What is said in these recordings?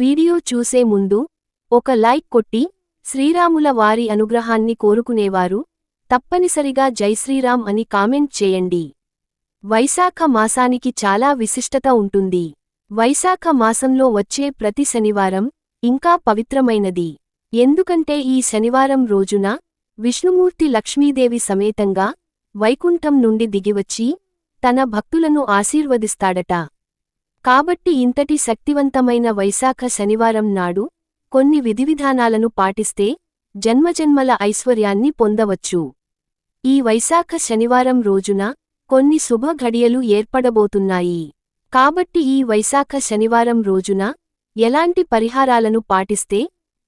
Video చూసే ముందు ఒక లైక్ కొట్టి శ్రీరాముల వారి అనుగ్రహాన్ని కోరుకునేవారు తప్పనిసరిగా జై శ్రీరామ్ అని కామెంట్ చేయండి. వైశాఖ మాసానికి చాలా విశిష్టత ఉంటుంది. వైశాఖ మాసంలో వచ్చే ప్రతి శనివారం ఇంకా పవిత్రమైనది. ఎందుకంటే ఈ శనివారం రోజున విష్ణుమూర్తి లక్ష్మీదేవి సమేతంగా వైకుంఠం నుండి దిగివచ్చి తన భక్తులను ఆశీర్వదిస్తాడట. కాబట్టి ఇంతటి శక్తివంతమైన వైశాఖ శనివారం నాడు కొన్ని విధివిధానాలను పాటిస్తే జన్మజన్మల ఐశ్వర్యాన్ని పొందవచ్చు. ఈ వైశాఖ శనివారం రోజున కొన్ని శుభ ఘడియలు ఏర్పడబోతున్నాయి. కాబట్టి ఈ వైశాఖ శనివారం రోజున ఎలాంటి పరిహారాలను పాటిస్తే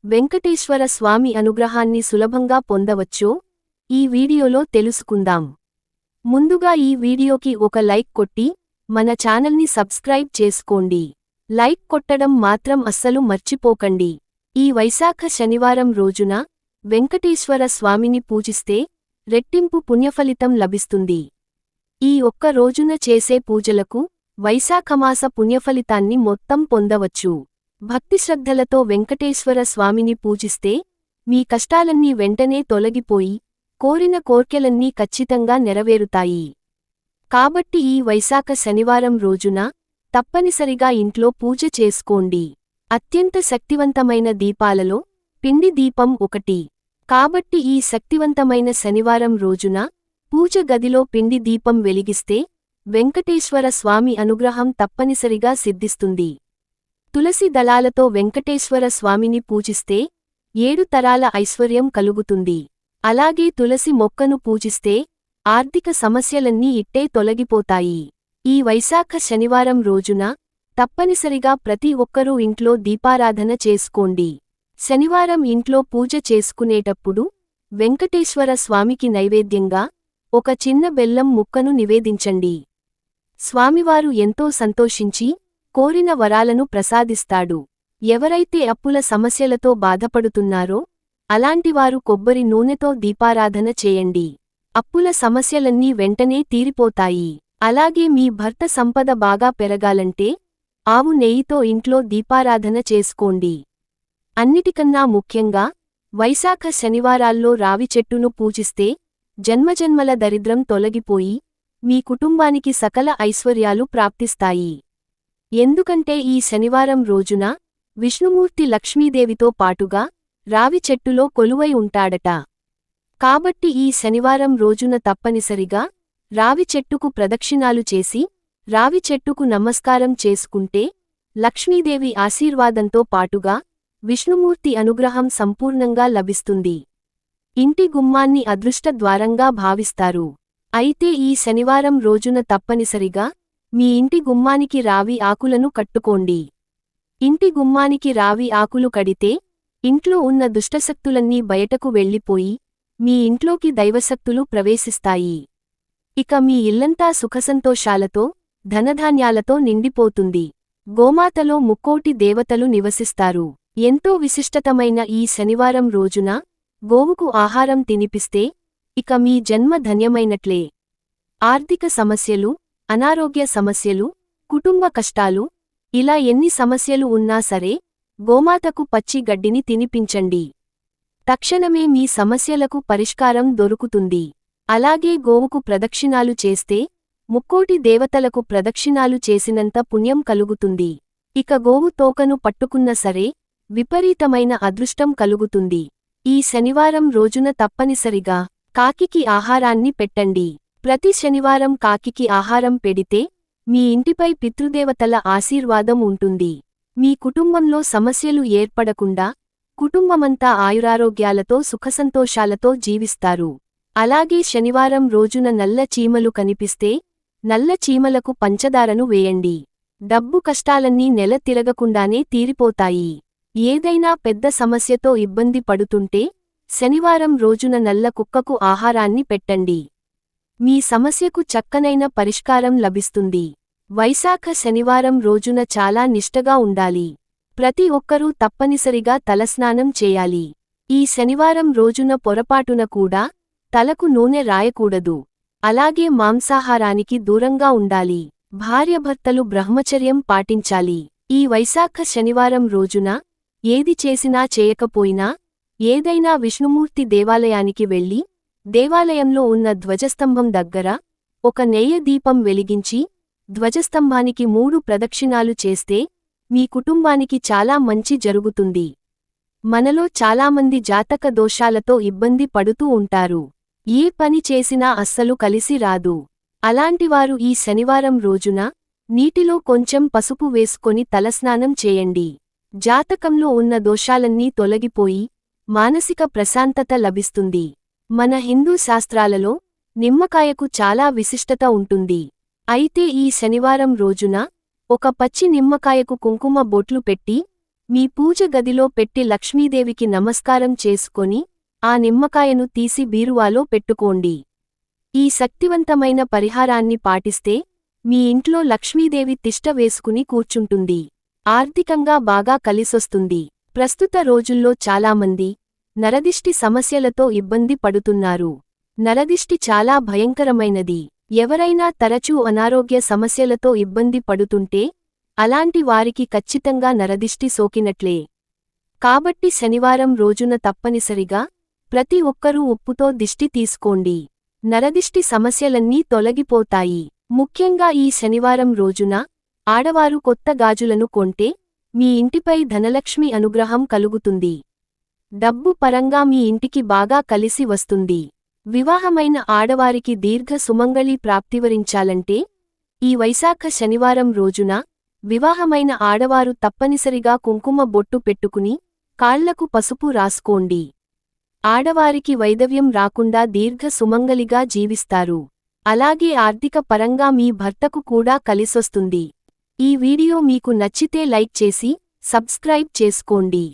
వెంకటేశ్వర స్వామి అనుగ్రహాన్ని సులభంగా పొందవచ్చో ఈ వీడియోలో తెలుసుకుందాం. ముందుగా ఈ వీడియోకి ఒక లైక్ కొట్టి మన ఛానల్ని సబ్స్క్రైబ్ చేసుకోండి. లైక్ కొట్టడం మాత్రం అస్సలు మర్చిపోకండి. ఈ వైశాఖ శనివారం రోజున వెంకటేశ్వర స్వామిని పూజిస్తే రెట్టింపు పుణ్యఫలితం లభిస్తుంది. ఈ ఒక్క రోజున చేసే పూజలకు వైశాఖమాస పుణ్యఫలితాన్ని మొత్తం పొందవచ్చు. భక్తిశ్రద్ధలతో వెంకటేశ్వర స్వామిని పూజిస్తే మీ కష్టాలన్నీ వెంటనే తొలగిపోయి కోరిన కోర్కెలన్నీ ఖచ్చితంగా నెరవేరుతాయి. కాబట్టి ఈ వైశాఖ శనివారం రోజున తప్పనిసరిగా ఇంట్లో పూజ చేసుకోండి. అత్యంత శక్తివంతమైన దీపాలలో పిండి దీపం ఒకటి. కాబట్టి ఈ శక్తివంతమైన శనివారం రోజున పూజ గదిలో పిండి దీపం వెలిగిస్తే వెంకటేశ్వర స్వామి అనుగ్రహం తప్పనిసరిగా సిద్ధిస్తుంది. తులసి దళాలతో వెంకటేశ్వర స్వామిని పూజిస్తే ఏడు తరాల ఐశ్వర్యం కలుగుతుంది. అలాగే తులసి మొక్కను పూజిస్తే ఆర్థిక సమస్యలన్నీ ఇట్టే తొలగిపోతాయి. ఈ వైశాఖ శనివారం రోజున తప్పనిసరిగా ప్రతి ఒక్కరూ ఇంట్లో దీపారాధన చేసుకోండి. శనివారం ఇంట్లో పూజ చేసుకునేటప్పుడు వెంకటేశ్వర స్వామికి నైవేద్యంగా ఒక చిన్న బెల్లం ముక్కను నివేదించండి. స్వామివారు ఎంతో సంతోషించి కోరిన వరాలను ప్రసాదిస్తాడు. ఎవరైతే అప్పుల సమస్యలతో బాధపడుతున్నారో అలాంటివారు కొబ్బరి నూనెతో దీపారాధన చేయండి. అప్పుల సమస్యలన్నీ వెంటనే తీరిపోతాయి. అలాగే మీ భర్త సంపద బాగా పెరగాలంటే ఆవు నెయ్యితో ఇంట్లో దీపారాధన చేసుకోండి. అన్నిటికన్నా ముఖ్యంగా వైశాఖ శనివారాల్లో రావి చెట్టును పూజిస్తే జన్మజన్మల దరిద్రం తొలగిపోయి మీ కుటుంబానికి సకల ఐశ్వర్యాలు ప్రాప్తిస్తాయి. ఎందుకంటే ఈ శనివారం రోజున విష్ణుమూర్తి లక్ష్మీదేవితో పాటుగా రావి చెట్టులో కొలువై ఉంటాడట. కాబట్టి ఈ శనివారం రోజున తప్పనిసరిగా రావి చెట్టుకు ప్రదక్షిణాలు చేసి రావి చెట్టుకు నమస్కారం చేసుకుంటే లక్ష్మీదేవి ఆశీర్వాదంతో పాటుగా విష్ణుమూర్తి అనుగ్రహం సంపూర్ణంగా లభిస్తుంది. ఇంటి గుమ్మాన్ని అదృష్ట ద్వారంగా భావిస్తారు. అయితే ఈ శనివారం రోజున తప్పనిసరిగా మీ ఇంటి గుమ్మానికి రావి ఆకులను కట్టుకోండి. ఇంటి గుమ్మానికి రావి ఆకులు కడితే ఇంట్లో ఉన్న దుష్టశక్తులన్నీ బయటకు వెళ్ళిపోయి మీ ఇంట్లోకి దైవశక్తులు ప్రవేశిస్తాయి. ఇక మీ ఇల్లంతా సుఖసంతోషాలతో ధనధాన్యాలతో నిండిపోతుంది. గోమాతలో ముక్కోటి దేవతలు నివసిస్తారు. ఎంతో విశిష్టతమైన ఈ శనివారం రోజున గోవుకు ఆహారం తినిపిస్తే ఇక మీ జన్మ ధన్యమైనట్లే. ఆర్థిక సమస్యలు అనారోగ్య సమస్యలు కుటుంబ కష్టాలు ఇలా ఎన్ని సమస్యలు ఉన్నా సరే గోమాతకు పచ్చి గడ్డిని తినిపించండి. తక్షణమే మీ సమస్యలకు పరిష్కారం దొరుకుతుంది. అలాగే గోవుకు ప్రదక్షిణాలు చేస్తే ముక్కోటి దేవతలకు ప్రదక్షిణాలు చేసినంత పుణ్యం కలుగుతుంది. ఇక గోవు తోకను పట్టుకున్న సరే విపరీతమైన అదృష్టం కలుగుతుంది. ఈ శనివారం రోజున తప్పనిసరిగా కాకికి ఆహారాన్ని పెట్టండి. ప్రతి శనివారం కాకికి ఆహారం పెడితే మీ ఇంటిపై పితృదేవతల ఆశీర్వాదం ఉంటుంది. మీ కుటుంబంలో సమస్యలు ఏర్పడకుండా కుటుంబమంతా ఆయురారోగ్యాలతో సుఖసంతోషాలతో జీవిస్తారు. అలాగే శనివారం రోజున నల్ల చీమలు కనిపిస్తే నల్ల చీమలకు పంచదారను వేయండి. డబ్బు కష్టాలన్నీ నెల తిరగకుండానే తీరిపోతాయి. ఏదైనా పెద్ద సమస్యతో ఇబ్బంది పడుతుంటే శనివారం రోజున నల్ల కుక్కకు ఆహారాన్ని పెట్టండి. మీ సమస్యకు చక్కనైన పరిష్కారం లభిస్తుంది. వైశాఖ శనివారం రోజున చాలా నిష్టగా ఉండాలి. ప్రతి ఒక్కరూ తప్పనిసరిగా తలస్నానం చేయాలి. ఈ శనివారం రోజున పొరపాటున కూడా తలకు నూనె రాయకూడదు. అలాగే మాంసాహారానికి దూరంగా ఉండాలి. భార్యభర్తలు బ్రహ్మచర్యం పాటించాలి. ఈ వైశాఖ శనివారం రోజున ఏది చేసినా చేయకపోయినా ఏదైనా విష్ణుమూర్తి దేవాలయానికి వెళ్ళి దేవాలయంలో ఉన్న ధ్వజస్తంభం దగ్గర ఒక నెయ్య దీపం వెలిగించి ధ్వజస్తంభానికి మూడు ప్రదక్షిణాలు చేస్తే మీ కుటుంబానికి చాలా మంచి జరుగుతుంది. మనలో చాలామంది జాతక దోషాలతో ఇబ్బంది పడుతూ ఉంటారు. ఏ పని చేసినా అస్సలు కలిసి రాదు. అలాంటివారు ఈ శనివారం రోజున నీటిలో కొంచెం పసుపు వేసుకొని తలస్నానం చేయండి. జాతకంలో ఉన్న దోషాలన్నీ తొలగిపోయి మానసిక ప్రశాంతత లభిస్తుంది. మన హిందూ శాస్త్రాలలో నిమ్మకాయకు చాలా విశిష్టత ఉంటుంది. అయితే ఈ శనివారం రోజున ఒక పచ్చి నిమ్మకాయకు కుంకుమ బొట్లు పెట్టి మీ పూజ గదిలో పెట్టి లక్ష్మీదేవికి నమస్కారం చేసుకొని ఆ నిమ్మకాయను తీసి బీరువాలో పెట్టుకోండి. ఈ శక్తివంతమైన పరిహారాన్ని పాటిస్తే మీ ఇంట్లో లక్ష్మీదేవి తిష్ట వేసుకుని కూర్చుంటుంది. ఆర్థికంగా బాగా కలిసొస్తుంది. ప్రస్తుత రోజుల్లో చాలామంది నరదిష్టి సమస్యలతో ఇబ్బంది పడుతున్నారు. నరదిష్టి చాలా భయంకరమైనది. ఎవరైనా తరచూ అనారోగ్య సమస్యలతో ఇబ్బంది పడుతుంటే అలాంటి వారికి ఖచ్చితంగా నరదిష్టి సోకినట్లే. కాబట్టి శనివారం రోజున తప్పనిసరిగా ప్రతి ఒక్కరూ ఉప్పుతో దిష్టి తీసుకోండి. నరదిష్టి సమస్యలన్నీ తొలగిపోతాయి. ముఖ్యంగా ఈ శనివారం రోజున ఆడవారు కొత్త గాజులను కొంటే మీ ఇంటిపై ధనలక్ష్మి అనుగ్రహం కలుగుతుంది. డబ్బు పరంగా మీ ఇంటికి బాగా కలిసి వస్తుంది. వివాహమైన ఆడవారికి దీర్ఘ సుమంగళి ప్రాప్తివరించాలంటే ఈ వైశాఖ శనివారం రోజున వివాహమైన ఆడవారు తప్పనిసరిగా కుంకుమ బొట్టు పెట్టుకుని కాళ్ళకు పసుపు రాసుకోండి. ఆడవారికి వైదవ్యం రాకుండా దీర్ఘ సుమంగలిగా జీవిస్తారు. అలాగే ఆర్థిక పరంగా మీ భర్తకు కూడా కలిసొస్తుంది. ఈ వీడియో మీకు నచ్చితే లైక్ చేసి సబ్స్క్రైబ్ చేసుకోండి.